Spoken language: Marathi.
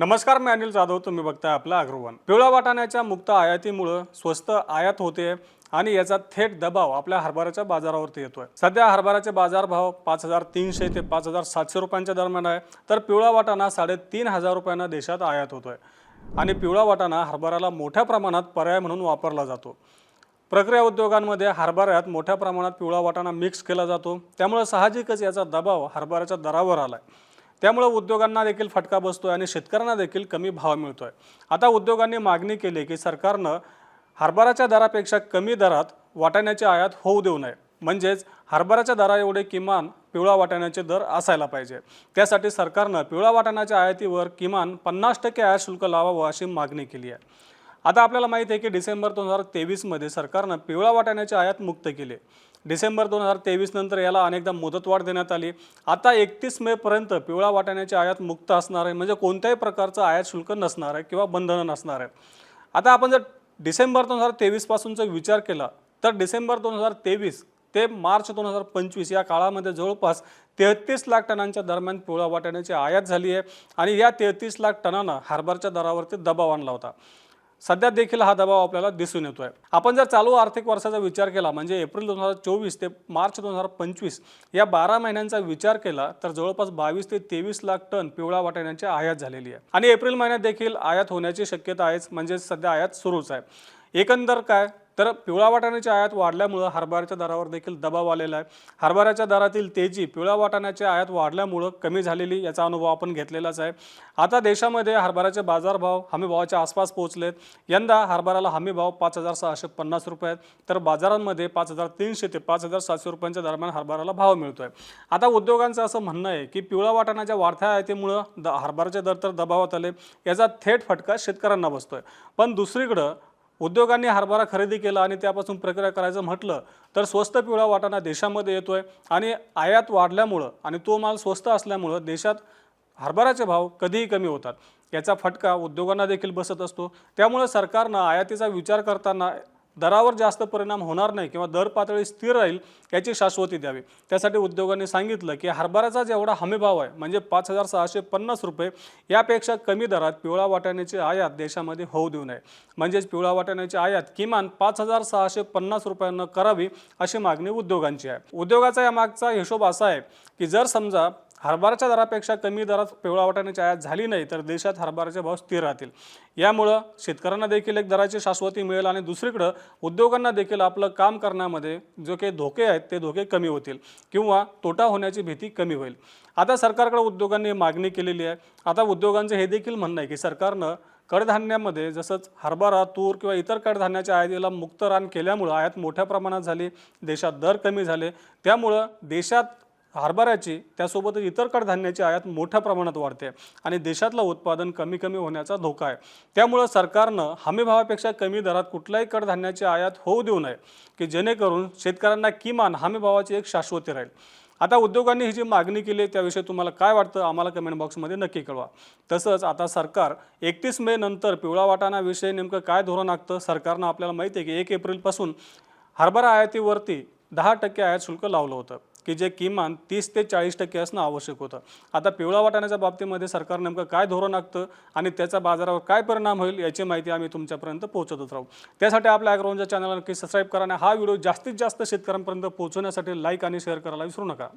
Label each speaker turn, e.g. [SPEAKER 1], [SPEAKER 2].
[SPEAKER 1] नमस्कार मी अनिल जाधव. तुम्ही बघताय आपला अग्रवन. पिवळा वाटाण्याच्या मुक्त आयातीमुळं स्वस्त आयात होते आणि याचा थेट दबाव आपल्या हरभऱ्याच्या बाजारावरती येतोय. सध्या हरभऱ्याचे बाजारभाव पाच हजार तीनशे ते पाच हजार सातशे रुपयांच्या दरम्यान आहे. तर पिवळा वाटाणा साडेतीन हजार रुपयांना देशात आयात होतोय. आणि पिवळा वाटाणा हरभऱ्याला मोठ्या प्रमाणात पर्याय म्हणून वापरला जातो. प्रक्रिया उद्योगांमध्ये हरभऱ्यात मोठ्या प्रमाणात पिवळा वाटाणा मिक्स केला जातो. त्यामुळे साहजिकच याचा दबाव हरभऱ्याच्या दरावर आला आहे त्यामुळं उद्योगांना देखील फटका बसतो आहे आणि शेतकऱ्यांना देखील कमी भाव मिळतो आहे आता उद्योगांनी मागणी केली की सरकारनं हरभराच्या दरापेक्षा कमी दरात वाटाण्याची आयात होऊ देऊ नये. म्हणजेच हरभऱ्याच्या दरा एवढे किमान पिवळा वाटाण्याचे दर असायला पाहिजे. त्यासाठी सरकारनं पिवळा वाटाण्याच्या आयातीवर किमान पन्नास टक्के आयात शुल्क लावावं अशी मागणी केली आहे. आता आपल्याला माहिती आहे की डिसेंबर दोन हजार तेवीसमध्ये सरकारनं पिवळा वाटाण्याची आयात मुक्त केली डिसेंबर दोन हजार तेवीस नंतर याला अनेकदा मुदतवाढ देण्यात आली. आता एकतीस मेपर्यंत पिवळा वाटाण्याची आयात मुक्त असणार आहे. म्हणजे कोणत्याही प्रकारचं आयात शुल्क नसणार आहे किंवा बंधनं नसणार आहे. आता आपण जर डिसेंबर दोन हजार तेवीसपासूनचा विचार केला तर डिसेंबर दोन हजार तेवीस ते मार्च दोन हजार पंचवीस या काळामध्ये जवळपास तेहतीस लाख टनांच्या दरम्यान पिवळा वाटाण्याची आयात झाली आहे. आणि या तेहतीस लाख टनानं हार्बरच्या दरावरती दबाव आणला होता. सध्या देखील हा दबाव आपल्याला दिसून येतोय. आपण जर चालू आर्थिक वर्षाचा विचार केला म्हणजे एप्रिल दोन हजार चोवीस ते मार्च दोन हजार पंचवीस या बारा महिन्यांचा विचार केला तर जवळपास बावीस ते तेवीस लाख टन पिवळा वाटाण्याची आयात झालेली आहे. आणि एप्रिल महिन्यात देखील आयात होण्याची शक्यता आहेच म्हणजे सध्या आयात सुरूच आहे. एकंदर काय? तर पिवळा वाटाण्याची आयात वाढल्यामुळं हरभऱ्याच्या दरावर देखील दबाव आलेला आहे. हरभऱ्याच्या दरातील तेजी पिवळा वाटाण्याची आयात वाढल्यामुळं कमी झालेली याचा अनुभव आपण घेतलेलाच आहे. आता देशामध्ये हरभऱ्याचे बाजारभाव हमीभावाच्या आसपास पोहोचलेत यंदा हरभऱ्याला हमीभाव पाच हजार सहाशे पन्नास रुपये आहेत. तर बाजारांमध्ये पाच हजार तीनशे ते पाच हजार सातशे रुपयांच्या दरम्यान हरभऱ्याला भाव मिळतो आहे आता उद्योगांचं असं म्हणणं आहे की पिवळा वाटाण्याच्या वाढत्या आयातीमुळं द हरभऱ्याचे दर तर दबावात आले. याचा थेट फटका शेतकऱ्यांना बसतोय. पण दुसरीकडं उद्योगांनी हरभरा खरेदी केला आणि त्यापासून प्रक्रिया करायचं म्हटलं तर स्वस्त पिवळा वाटाणा देशामध्ये येतो आहे आणि आयात वाढल्यामुळं आणि तो माल स्वस्त असल्यामुळं देशात हरभऱ्याचे भाव कधीही कमी होतात. याचा फटका उद्योगांना देखील बसत असतो. त्यामुळे सरकारनं आयातीचा विचार करताना दरावर जास्त परिणाम होणार नाही किंवा दर पातळी स्थिर राहील याची शाश्वती द्यावी. त्यासाठी उद्योगांनी सांगितलं की हरभऱ्याचा जेवढा हमीभाव आहे म्हणजे पाच हजार सहाशे पन्नास रुपये यापेक्षा कमी दरात पिवळा वाटाण्याची आयात देशामध्ये होऊ देऊ नये. म्हणजेच पिवळा वाटाण्याची आयात किमान पाच हजार सहाशे पन्नास रुपयांना करावी अशी मागणी उद्योगांची आहे. उद्योगाचा या मागचा हिशोब असा आहे की जर समजा हरभऱ्याच्या दरापेक्षा कमी दरात पिवळा वाटाण्याची आयात झाली नाही तर देशात हरभऱ्याचे भाव स्थिर राहतील. यामुळं शेतकऱ्यांना देखील एक दराची शाश्वती मिळेल आणि दुसरीकडं उद्योगांना देखील आपलं काम करण्यामध्ये जो काही धोके आहेत ते धोके कमी होतील किंवा तोटा होण्याची भीती कमी होईल. आता सरकारकडे उद्योगांनी मागणी केलेली आहे. आता उद्योगांचं हे देखील म्हणणं आहे की सरकारनं कडधान्यामध्ये जसंच हरभरा तूर किंवा इतर कडधान्याच्या आयातीला मुक्त रान केल्यामुळं आयात मोठ्या प्रमाणात झाली देशात दर कमी झाले. त्यामुळं देशात हरभऱ्याची त्यासोबतच इतर कडधान्याची आयात मोठ्या प्रमाणात वाढते आणि देशातलं उत्पादन कमी कमी होण्याचा धोका आहे. त्यामुळं सरकारनं हमीभावापेक्षा कमी दरात कुठल्याही कडधान्याची आयात होऊ देऊ नये की जेणेकरून शेतकऱ्यांना किमान हमीभावाची एक शाश्वती राहील. आता उद्योगांनी ही जी मागणी केली आहे त्याविषयी तुम्हाला काय वाटतं आम्हाला कमेंट बॉक्समध्ये नक्की कळवा. तसंच आता सरकार एकतीस मे नंतर पिवळा वाटाणाविषयी नेमकं काय धोरण आखतं सरकारनं आपल्याला माहिती आहे की एक एप्रिलपासून हरभरा आयातीवरती दहा टक्के आयात शुल्क लावलं होतं. की जे किमान तीस ते चाळीस टक्के असणं आवश्यक होतं. आता पिवळा वाटाण्याच्या बाबतीमध्ये सरकार नेमकं काय धोरण आखतं आणि त्याचा बाजारावर काय परिणाम होईल याची माहिती आम्ही तुमच्यापर्यंत पोहोचतच राहू. त्यासाठी आपल्या ॲग्राऊंडच्या चॅनलला नक्की सबस्क्राईब करा आणि हा व्हिडिओ जास्तीत जास्त शेतकऱ्यांपर्यंत पोहोचवण्यासाठी लाईक आणि शेअर करायला विसरू नका.